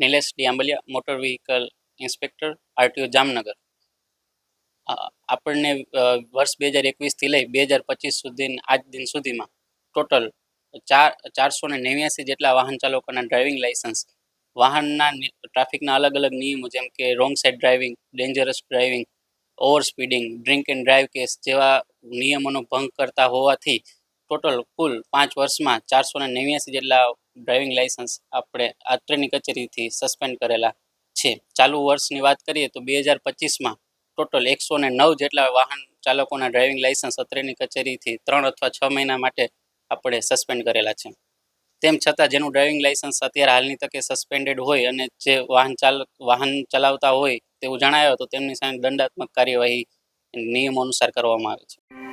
Nilesh Diyambaliya motor vehicle inspector RTO Jamnagar. આપણને વર્ષ બે હજાર એકવીસથી લઈ બે હજાર પચીસ સુધી આજ દિન સુધીમાં ટોટલ ચાર, ચારસો ને નેવ્યાસી જેટલા વાહન ચાલકોના ડ્રાઇવિંગ લાઇસન્સ વાહનના ટ્રાફિકના અલગ અલગ નિયમો જેમ કે wrong side driving dangerous driving over speeding drink and drive case જેવા નિયમોનો ભંગ કરતા હોવાથી ટોટલ કુલ પાંચ વર્ષમાં ચારસો ને નેવ્યાસી જેટલા ડ્રાઇવિંગ લાઇસન્સ આપણે આત્રેની કચેરીથી સસ્પેન્ડ કરેલા છે. ચાલુ વર્ષની વાત કરીએ તો બે હજાર પચીસમાં ટોટલ એકસો ને નવ જેટલા વાહન ચાલકોના ડ્રાઇવિંગ લાઇસન્સ અત્રેની કચેરીથી ત્રણ અથવા છ મહિના માટે આપણે સસ્પેન્ડ કરેલા છે. તેમ છતાં જેનું ડ્રાઇવિંગ લાઇસન્સ અત્યારે હાલની તકે સસ્પેન્ડેડ હોય અને જે વાહન ચાલક વાહન ચલાવતા હોય તેવું જણાયો તો તેમની સામે દંડાત્મક કાર્યવાહી નિયમો અનુસાર કરવામાં આવે છે.